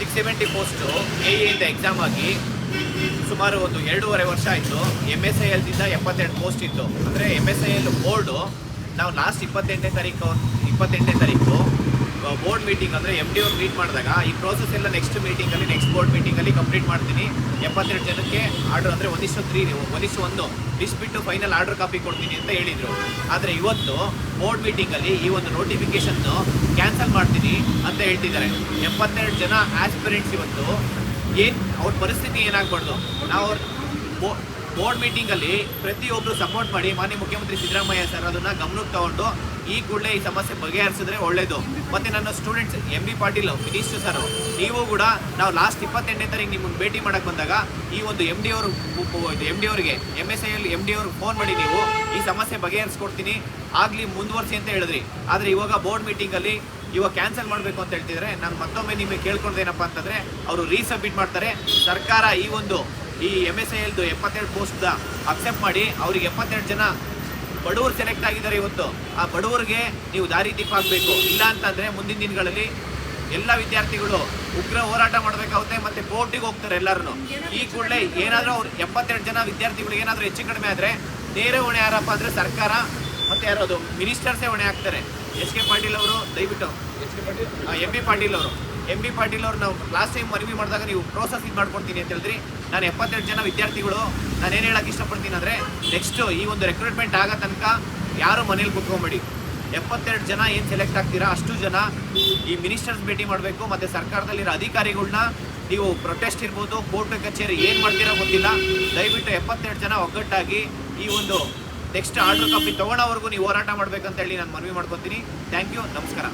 Six seventy post A ಇಂದ exam ಆಗಿ ಸುಮಾರು ಒಂದು ಎರಡೂವರೆ ವರ್ಷ ಆಯಿತು. ಎಂ ಎಸ್ ಐ ಎಲ್ದಿಂದ ಎಪ್ಪತ್ತೆರಡು ಪೋಸ್ಟ್ ಇತ್ತು. ಅಂದರೆ M S I L board ನಾವು ಲಾಸ್ಟ್ ಇಪ್ಪತ್ತೆಂಟನೇ ತಾರೀಕು ಇಪ್ಪತ್ತೆಂಟನೇ ತಾರೀಕು ಬೋರ್ಡ್ ಮೀಟಿಂಗ್ ಅಂದರೆ ಎಂ ಡಿ ಅವ್ರು ಮೀಟ್ ಮಾಡಿದಾಗ, ಈ ಪ್ರೋಸೆಸ್ ಎಲ್ಲ ನೆಕ್ಸ್ಟ್ ಮೀಟಿಂಗಲ್ಲಿ ನೆಕ್ಸ್ಟ್ ಬೋರ್ಡ್ ಮೀಟಿಂಗಲ್ಲಿ ಕಂಪ್ಲೀಟ್ ಮಾಡ್ತೀನಿ. ಎಪ್ಪತ್ತೆರಡು ಜನಕ್ಕೆ ಆರ್ಡರ್ ಅಂದರೆ ಒಂದಿಷ್ಟು ತ್ರೀ ಒಂದಿಷ್ಟು ಒಂದು. ಲಿಸ್ಟ್ ಬಿಟ್ಟು ಫೈನಲ್ ಆರ್ಡರ್ ಕಾಪಿ ಕೊಡ್ತೀನಿ ಅಂತ ಹೇಳಿದರು. ಆದರೆ ಇವತ್ತು ಬೋರ್ಡ್ ಮೀಟಿಂಗಲ್ಲಿ ಈ ಒಂದು ನೋಟಿಫಿಕೇಶನ್ನು ಕ್ಯಾನ್ಸಲ್ ಮಾಡ್ತೀನಿ ಅಂತ ಹೇಳ್ತಿದ್ದಾರೆ. ಎಪ್ಪತ್ತೆರಡು ಜನ ಆಸ್ಪಿರೆಂಟ್ಸ್ ಇವತ್ತು ಏನು, ಅವ್ರ ಪರಿಸ್ಥಿತಿ ಏನಾಗಬಾರ್ದು? ನಾವು ಅವ್ರ ಬೋರ್ಡ್ ಮೀಟಿಂಗಲ್ಲಿ ಪ್ರತಿಯೊಬ್ಬರು ಸಪೋರ್ಟ್ ಮಾಡಿ ಮಾನ್ಯ ಮುಖ್ಯಮಂತ್ರಿ ಸಿದ್ದರಾಮಯ್ಯ ಸರ್ ಅದನ್ನ ಗಮನಕ್ಕೆ ತಗೊಂಡು ಈ ಕೂಡಲೇ ಈ ಸಮಸ್ಯೆ ಬಗೆಹರಿಸಿದ್ರೆ ಒಳ್ಳೇದು. ಮತ್ತೆ ನನ್ನ students M B Patil minister sir ನೀವು ಕೂಡ ನಾವು ಲಾಸ್ಟ್ ಇಪ್ಪತ್ತೆಂಟನೇ ತಾರೀಕು ನಿಮ್ಮನ್ನು ಭೇಟಿ ಮಾಡೋಕ್ಕೆ ಬಂದಾಗ ಈ ಒಂದು ಎಂ ಡಿ ಅವರು ಎಂ ಡಿ ಅವರಿಗೆ M S I L M D ಅವ್ರಿಗೆ ಫೋನ್ ಮಾಡಿ ನೀವು ಈ ಸಮಸ್ಯೆ ಬಗೆಹರಿಸ್ಕೊಡ್ತೀನಿ. ಆಗಲಿ ಮುಂದುವರಿಸಿ ಅಂತ ಹೇಳಿದ್ರಿ. ಆದರೆ ಇವಾಗ ಬೋರ್ಡ್ ಮೀಟಿಂಗಲ್ಲಿ ಇವಾಗ ಕ್ಯಾನ್ಸಲ್ ಮಾಡಬೇಕು ಅಂತ ಹೇಳ್ತಿದ್ರೆ. ನಾನು ಮತ್ತೊಮ್ಮೆ ನಿಮಗೆ ಕೇಳ್ಕೊಂಡೇನಪ್ಪ ಅಂತಂದರೆ, ಅವರು ರೀಸಬ್ಮಿಟ್ ಮಾಡ್ತಾರೆ. ಸರ್ಕಾರ ಈ ಒಂದು ಈ ಎಂ ಎಸ್ ಐ ಎಲ್ದು ಎಪ್ಪತ್ತೆರಡು ಪೋಸ್ಟ್ ಅಕ್ಸೆಪ್ಟ್ ಮಾಡಿ ಅವ್ರಿಗೆ ಎಪ್ಪತ್ತೆರಡು ಜನ ಬಡವರು ಸೆಲೆಕ್ಟ್ ಆಗಿದ್ದಾರೆ ಇವತ್ತು. ಆ ಬಡವರಿಗೆ ನೀವು ದಾರಿ ದೀಪ ಆಗಬೇಕು ಇಲ್ಲ ಅಂತಂದರೆ ಮುಂದಿನ ದಿನಗಳಲ್ಲಿ ಎಲ್ಲ ವಿದ್ಯಾರ್ಥಿಗಳು ಉಗ್ರ ಹೋರಾಟ ಮಾಡಬೇಕಾಗುತ್ತೆ ಮತ್ತೆ ಕೋರ್ಟಿಗೆ ಹೋಗ್ತಾರೆ ಎಲ್ಲರೂ ಈ ಕೂಡಲೇ ಏನಾದರೂ ಅವ್ರು ಎಪ್ಪತ್ತೆರಡು ಜನ ವಿದ್ಯಾರ್ಥಿಗಳಿಗೆ ಏನಾದರೂ ಹೆಚ್ಚು ಕಡಿಮೆ ಆದರೆ ನೇರ ಹೊಣೆ ಯಾರಪ್ಪ ಅಂದರೆ ಸರ್ಕಾರ ಮತ್ತು ಯಾರೋದು ಮಿನಿಸ್ಟರ್ಸೇ ಹೊಣೆ ಹಾಕ್ತಾರೆ. ಎಸ್ ಕೆ ಪಾಟೀಲ್ ಅವರು, ದಯವಿಟ್ಟು. ಎಂ ಬಿ ಪಾಟೀಲ್ ಅವರು. ಎಂ ಬಿ ಪಾಟೀಲ್ ಅವ್ರು ನಾವು ಲಾಸ್ಟ್ ಟೈಮ್ ಮನವಿ ಮಾಡಿದಾಗ ನೀವು ಪ್ರೋಸೆಸ್ ಇದು ಮಾಡ್ಕೊಡ್ತೀನಿ ಅಂತ ಹೇಳಿದ್ರಿ. ನಾನು ಎಪ್ಪತ್ತೆರಡು ಜನ ವಿದ್ಯಾರ್ಥಿಗಳು, ನಾನು ಏನು ಹೇಳಕ್ಕೆ ಇಷ್ಟಪಡ್ತೀನಿ ಅಂದರೆ ನೆಕ್ಸ್ಟು ಈ ಒಂದು ರೆಕ್ರೂಟ್ಮೆಂಟ್ ಆಗೋ ತನಕ ಯಾರು ಮನೇಲಿ ಕುತ್ಕೊಂಬೇಡಿ. ಎಪ್ಪತ್ತೆರಡು ಜನ ಏನು ಸೆಲೆಕ್ಟ್ ಆಗ್ತೀರಾ, ಅಷ್ಟು ಜನ ಈ ಮಿನಿಸ್ಟರ್ಸ್ ಭೇಟಿ ಮಾಡಬೇಕು, ಮತ್ತು ಸರ್ಕಾರದಲ್ಲಿರೋ ಅಧಿಕಾರಿಗಳನ್ನ ನೀವು ಪ್ರೊಟೆಸ್ಟ್ ಇರ್ಬೋದು ಕೋರ್ಟ್ ಕಚೇರಿ ಏನು ಮಾಡ್ತೀರೋ ಗೊತ್ತಿಲ್ಲ. ದಯವಿಟ್ಟು ಎಪ್ಪತ್ತೆರಡು ಜನ ಒಗ್ಗಟ್ಟಾಗಿ ಈ ಒಂದು ನೆಕ್ಸ್ಟ್ ಆರ್ಡರ್ ಕಾಪಿ ತೊಗೊಳೋವರೆಗೂ ನೀವು ಹೋರಾಟ ಮಾಡಬೇಕಂತೇಳಿ ನಾನು ಮನವಿ ಮಾಡ್ಕೊತೀನಿ. ಥ್ಯಾಂಕ್ ಯು ನಮಸ್ಕಾರ.